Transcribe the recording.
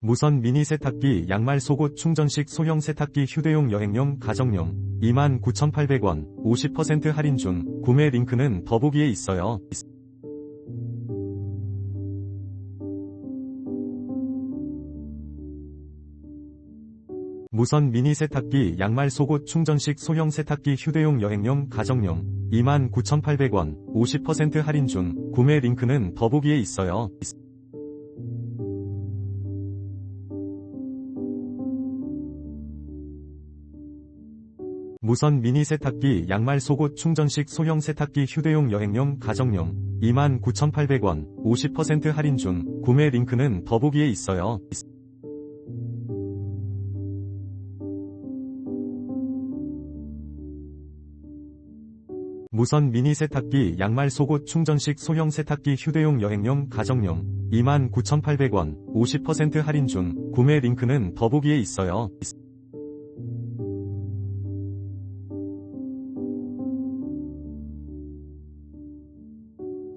무선 미니 세탁기 양말 속옷 충전식 소형 세탁기 휴대용 여행용 가정용. 29,800원. 50% 할인 중. 구매 링크는 더보기에 있어요. 무선 미니 세탁기 양말 속옷 충전식 소형 세탁기 휴대용 여행용 가정용. 29,800원. 50% 할인 중. 구매 링크는 더보기에 있어요. 무선 미니 세탁기 양말 속옷 충전식 소형 세탁기 휴대용 여행용 가정용 29,800원 50% 할인 중 구매 링크는 더보기에 있어요. 무선 미니 세탁기 양말 속옷 충전식 소형 세탁기 휴대용 여행용 가정용 29,800원 50% 할인 중 구매 링크는 더보기에 있어요.